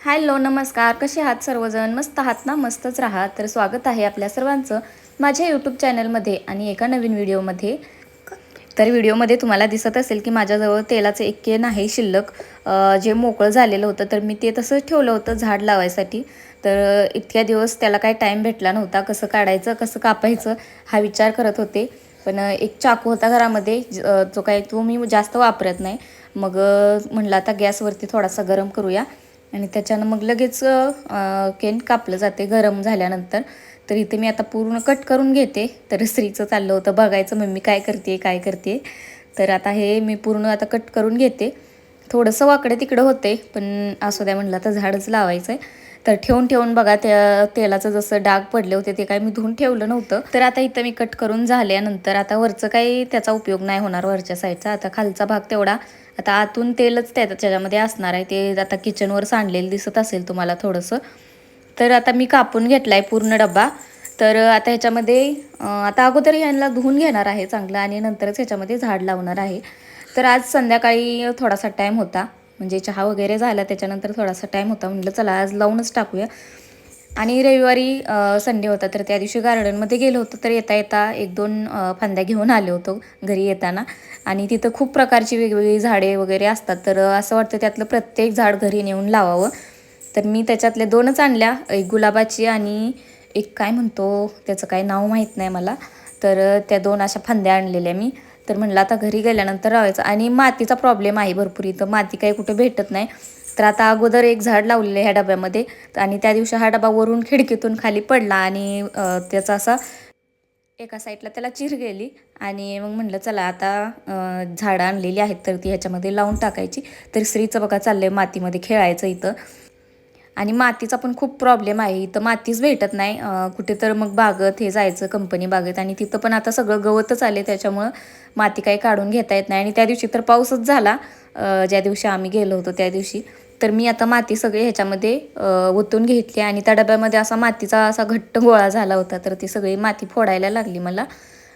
Hello नमस्कार. कसे आहात सर्वजण? मस्त आहात ना? मस्तच राहा. तर स्वागत आहे आपल्या सर्वांचं माझ्या यूट्यूब चॅनलमध्ये आणि एका नवीन व्हिडिओमध्ये. तर व्हिडिओमध्ये तुम्हाला दिसत असेल की माझ्याजवळ तेलाचं एक केन आहे शिल्लक जे मोकळं झालेलं होतं तर मी ते तसंच ठेवलं होतं झाड लावायसाठी. तर इतक्या दिवस त्याला काही टाईम भेटला नव्हता. कसं काढायचं कसं कापायचं हा विचार करत होते. पण एक चाकू होता घरामध्ये. ज- जो काय तो मी जास्त वापरत नाही. मग अं, म्हणलं आता गॅसवरती थोडासा गरम करूया. आणि त्याच्यानं मग लगेच केन कापलं जाते गरम झाल्यानंतर. तर इथे मी आता पूर्ण कट करून घेते. तर स्त्रीचं चाललं होतं बघायचं मम्मी काय करते काय करते तर आता हे मी पूर्ण आता कट करून घेते. थोडंसं वाकडे तिकडं होते पण असू द्या म्हणलं आता झाडच लावायचं आहे तर ठेवून ठेवून बघा त्या तेलाचं जसं डाग पडले होते ते काय मी धुवून ठेवलं नव्हतं. तर आता इथं मी कट करून झाल्यानंतर आता वरचं काही त्याचा उपयोग नाही होणार वरच्या साईडचा. आता खालचा भाग तेवढा आता आतून तेलच त्या त्याच्यामध्ये असणार आहे. ते आता किचनवर सांडलेलं दिसत असेल तुम्हाला थोडंसं. तर आता मी कापून घेतला आहे पूर्ण डबा तर आता ह्याच्यामध्ये आता अगोदर यांना धुवून घेणार आहे चांगलं आणि नंतरच ह्याच्यामध्ये झाड लावणार आहे. तर आज संध्याकाळी थोडासा टाईम होता. म्हणजे चहा वगैरे झाला त्याच्यानंतर थोडासा टाईम होता. म्हटलं चला आज लावूनच टाकूया. आणि रविवारी संडे होता तर त्या दिवशी गार्डनमध्ये गेलो होतो. तर येता येता एक दोन फांद्या घेऊन आले होतो घरी येताना. आणि तिथं खूप प्रकारची वेगवेगळी झाडे वगैरे असतात. तर असं वाटतं त्यातलं प्रत्येक झाड घरी नेऊन लावावं. तर मी त्याच्यातल्या दोनच आणल्या. एक गुलाबाची आणि एक काय म्हणतो त्याचं काय नाव माहीत नाही मला. तर त्या दोन अशा फांद्या आणलेल्या मी. तर म्हणलं आता घरी गेल्यानंतर लावायचं आणि मातीचा प्रॉब्लेम आहे भरपूर इथं. माती काही कुठे भेटत नाही. तर आता अगोदर एक झाड लावलेलं आहे ह्या डब्यामध्ये. आणि त्या दिवशी हा डबा वरून खिडकीतून खाली पडला आणि त्याचा असा एका साईडला त्याला चिर गेली. आणि मग म्हणलं चला आता झाडं आणलेली आहेत. तर ती ह्याच्यामध्ये लावून टाकायची. तर स्त्रीचं बघा चाललं आहे मातीमध्ये खेळायचं इथं. आणि मातीचा पण खूप प्रॉब्लेम आहे. इथं मातीच भेटत नाही. कुठे तर मग बागत हे जायचं कंपनी बागेत. आणि तिथं पण आता सगळं गवतच आले त्याच्यामुळं माती काही काढून घेता येत नाही. आणि त्या दिवशी तर पाऊसच झाला. ज्या दिवशी आम्ही गेलो होतो त्या दिवशी. तर मी आता माती सगळी ह्याच्यामध्ये ओतून घेतली. आणि त्या डब्यामध्ये असा मातीचा असा घट्ट गोळा झाला होता. तर ती सगळी माती फोडायला लागली मला.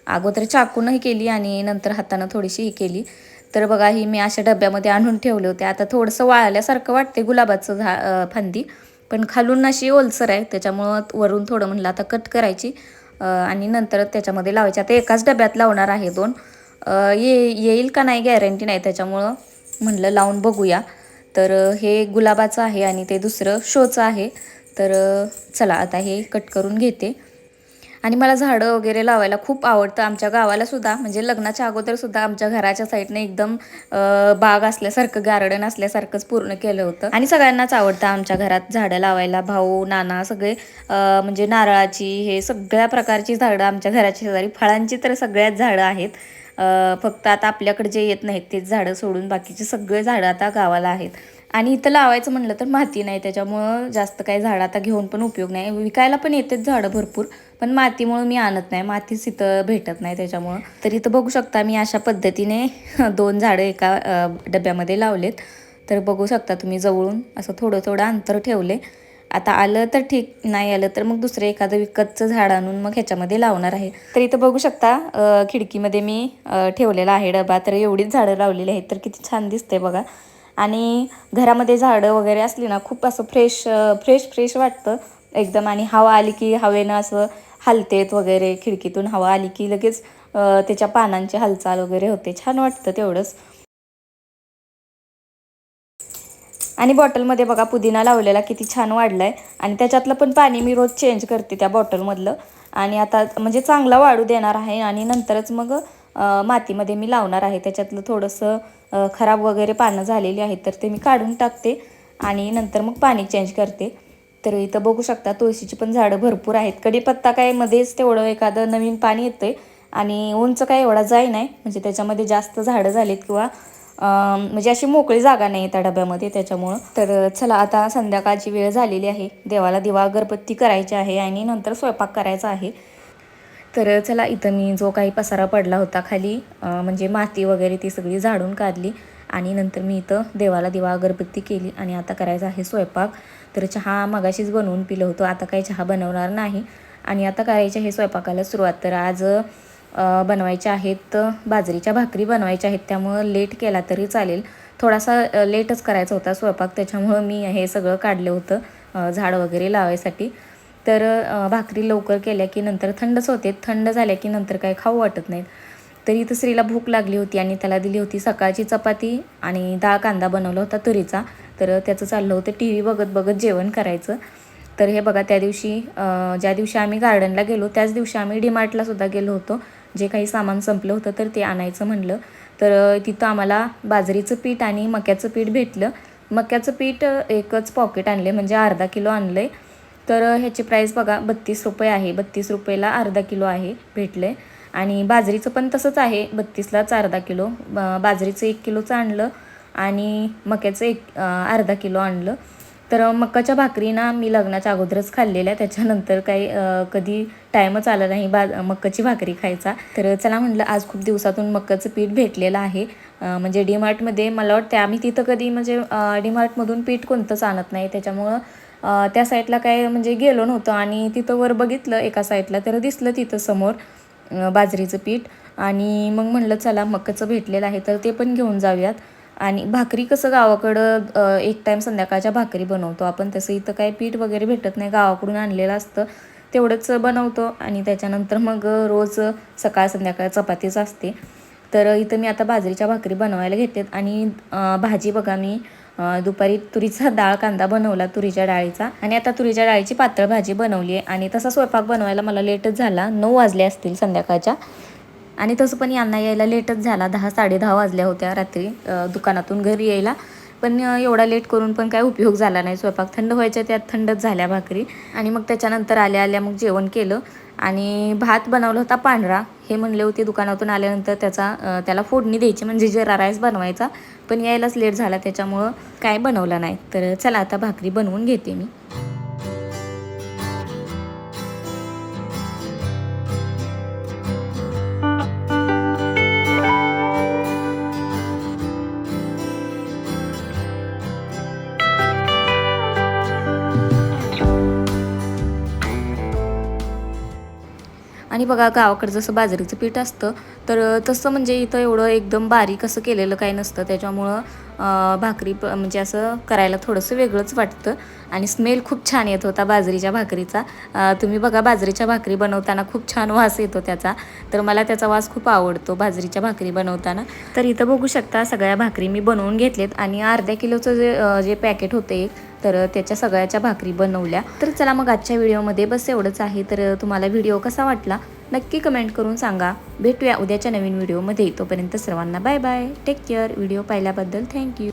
अगोदर चाकूनही केली आणि नंतर हातानं थोडीशी ही केली. तर बघा ही मी अशा डब्यामध्ये आणून ठेवले होते. आता थोडंसं वाळल्यासारखं वाटते गुलाबाचं झा फांदी. पण खालून अशी ओलसर आहे त्याच्यामुळं वरून थोडं म्हणलं आता कट करायची. आणि नंतर त्याच्यामध्ये लावायची. आता एकाच डब्यात लावणार आहे दोन. ये येईल का नाही गॅरंटी नाही त्याच्यामुळं म्हणलं लावून बघूया. तर हे गुलाबाचं आहे आणि ते दुसरं शोचं आहे. तर चला आता हे कट करून घेते. आणि मला झाडं वगैरे लावायला खूप आवडतं आमच्या गावाला सुद्धा. म्हणजे लग्नाच्या अगोदर सुद्धा आमच्या घराच्या साईडने एकदम बाग असल्यासारखं गार्डन असल्यासारखंच पूर्ण केलं होतं. आणि सगळ्यांनाच आवडतं आमच्या घरात झाडं लावायला. भाऊ नाना सगळे म्हणजे नारळाची हे सगळ्या प्रकारची झाडं आमच्या घराच्या शेजारी. फळांची तर सगळ्याच झाडं आहेत. फक्त आता आपल्याकडे जे येत नाहीत तेच झाडं सोडून बाकीचे सगळे झाडं आता गावाला आहेत. आणि इथं लावायचं म्हणलं तर माती नाही. त्याच्यामुळं जास्त काही झाडं आता घेऊन पण उपयोग नाही. विकायला पण येतेच झाडं भरपूर. पण मातीमुळं मी आणत नाही. मातीच इथं भेटत नाही त्याच्यामुळं. तर इथं बघू शकता मी अशा पद्धतीने दोन झाडं एका डब्यामध्ये लावलेत. तर बघू शकता तुम्ही जवळून असं थोडं थोडं अंतर ठेवले आता आलं तर ठीक नाही आलं तर मग दुसरं एखादं विकतचं झाड आणून मग ह्याच्यामध्ये लावणार आहे. तर इथं बघू शकता खिडकीमध्ये मी ठेवलेला आहे डबा. तर एवढीच झाडं लावलेली आहेत तर किती छान दिसते बघा. आणि घरामध्ये झाडं वगैरे असली ना खूप असं फ्रेश फ्रेश फ्रेश वाटतं. एकदम आणि हवा आली की हवेनं असं हलतेत वगैरे खिडकीतून हवा आली की लगेच त्याच्या पानांची हालचाल वगैरे होते. छान वाटतं तेवढंच. आणि बॉटलमध्ये बघा पुदिना लावलेला किती छान वाढला आहे आणि त्याच्यातलं पण पाणी मी रोज चेंज करते त्या बॉटलमधलं. आणि आता म्हणजे चांगला वाढू देणार आहे आणि नंतरच मग मातीमध्ये मी लावणार आहे. त्याच्यातलं थोडंसं खराब वगैरे पानं झालेली आहेत तर ते मी काढून टाकते आणि नंतर मग पाणी चेंज करते. तर इथं बघू शकता तुळशीची पण झाडं भरपूर आहेत. कढीपत्ता काय मध्येच तेवढं एखादं नवीन पाणी येतं आहे आणि उंच काय एवढा जाई नाही. म्हणजे त्याच्यामध्ये जास्त झाडं झालीत किंवा म्हणजे अशी मोकळी जागा नाही त्या डब्यामध्ये त्याच्यामुळं. तर चला आता संध्याकाळची वेळ झालेली आहे. देवाला दिवा अगरबत्ती करायची आहे आणि नंतर स्वयंपाक करायचा आहे. तर चला इथं मी जो काही पसारा पडला होता खाली म्हणजे माती वगैरे ती सगळी झाडून काढली. आणि नंतर मी इथं देवाला दिवा अगरबत्ती केली आणि आता करायचा आहे स्वयंपाक. तर चहा मगाशीच बनवून पिलं होतं आता काही चहा बनवणार नाही. आणि आता करायची आहे स्वयंपाकाला सुरुवात. तर आज बनवायच्या आहेत बाजरीच्या भाकरी बनवायच्या आहेत. त्यामुळं लेट केला तरी चालेल. थोडासा लेटच करायचा होता स्वयंपाक. त्याच्यामुळं मी हे सगळं काढलं होतं झाड वगैरे लावायसाठी. तर भाकरी लवकर केल्या की नंतर थंडच होते. थंड झाल्या की नंतर काही खाऊ वाटत नाहीत. तर इथं स्त्रीला भूक लागली होती आणि त्याला दिली होती सकाळची चपाती आणि डाळ कांदा बनवला होता तुरीचा. तर त्याचं चाललं होतं टी व्ही बघत बघत जेवण करायचं. तर हे बघा त्या दिवशी ज्या दिवशी आम्ही गार्डनला गेलो त्याच दिवशी आम्ही डीमार्टला सुद्धा गेलो होतो. जे काही सामान संपलं होतं तर ते आणायचं म्हणलं. तर तिथं आम्हाला बाजरीचं पीठ आणि मक्याचं पीठ भेटलं. मक्याचं पीठ एकच पॉकेट आणले म्हणजे अर्धा किलो आणलं आहे तर ह्याची प्राईस बघा बत्तीस रुपये आहे. बत्तीस रुपयेला अर्धा किलो आहे भेटलं आहे आणि बाजरीचं पण तसंच आहे. बत्तीसलाच अर्धा किलो. बाजरीचं एक किलोचं आणलं आणि मक्याचं एक अर्धा किलो आणलं. तर मक्काच्या भाकरी ना मी लग्नाच्या अगोदरच खाल्लेल्या. त्याच्यानंतर काही कधी टाईमच आला नाही बा मक्काची भाकरी खायचा. तर चला म्हटलं आज खूप दिवसातून मक्काचं पीठ भेटलेलं आहे. म्हणजे डीमार्टमध्ये मला वाटतं आम्ही तिथं कधी म्हणजे डीमार्टमधून पीठ कोणतंच आणत नाही. त्याच्यामुळं त्या साईडला काय म्हणजे गेलो नव्हतं आणि तिथं वर बघितलं एका साईडला तर दिसलं तिथं समोर. बाजरीचं पीठ आणि मग म्हणलं चला मक्काचं भेटलेलं आहे तर ते पण घेऊन जाऊयात. आणि भाकरी कसं गावाकडं एक टाईम संध्याकाळच्या भाकरी बनवतो आपण. तसं इथं काही पीठ वगैरे भेटत नाही. गावाकडून आणलेलं असतं. तेवढंच बनवतो आणि त्याच्यानंतर मग रोज सकाळ संध्याकाळ चपातीच असते. तर इथं मी आता बाजरीच्या भाकरी बनवायला घेते आणि भाजी बघा मी दुपारी तुरीचा डाळ कांदा बनवला तुरीच्या डाळीचा. आणि आता तुरीच्या डाळीची पातळ भाजी बनवली आहे आणि तसा स्वयंपाक बनवायला मला लेटच झाला. नऊ वाजले असतील संध्याकाळच्या. आणि तसं पण यांना यायला लेटच झाला. दहा साडे दहा वाजल्या होत्या रात्री दुकानातून घरी यायला. पण एवढा लेट करून पण काय उपयोग झाला नाही. स्वयंपाक थंड व्हायच्या त्यात थंडच झाल्या भाकरी. आणि मग त्याच्यानंतर आल्या आल्या मग जेवण केलं. आणि भात बनवला होता पांढरा. हे म्हणले होते दुकानातून आल्यानंतर त्याचा त्याला फोडणी द्यायची म्हणजे जिरा राईस बनवायचा पण यायलाच लेट झाला त्याच्यामुळं काय बनवलं नाही. तर चला आता भाकरी बनवून घेते मी. आणि बघा गावाकडं जसं बाजरीचं पीठ असतं तर तसं म्हणजे इथं एवढं एकदम बारीक असं केलेलं काही नसतं. त्याच्यामुळं भाकरी प म्हणजे असं करायला थोडंसं वेगळंच वाटतं. आणि स्मेल खूप छान येत होता बाजरीच्या भाकरीचा. तुम्ही बघा बाजरीच्या भाकरी बनवताना खूप छान वास येतो त्याचा. तर मला त्याचा वास खूप आवडतो बाजरीच्या भाकरी बनवताना. तर इथं बघू शकता सगळ्या भाकरी मी बनवून घेतलेत. आणि अर्ध्या किलोचं जे जे पॅकेट होते एक तर त्याच्या सगळ्याच्या भाकरी बनवल्या. तर चला मग आजच्या व्हिडिओमध्ये बस एवढंच आहे. तर तुम्हाला व्हिडिओ कसा वाटला नक्की कमेंट करून सांगा. भेटूया उद्याच्या नवीन व्हिडिओमध्ये. तोपर्यंत सर्वांना bye bye. Take care video पाहिल्याबद्दल थँक्यू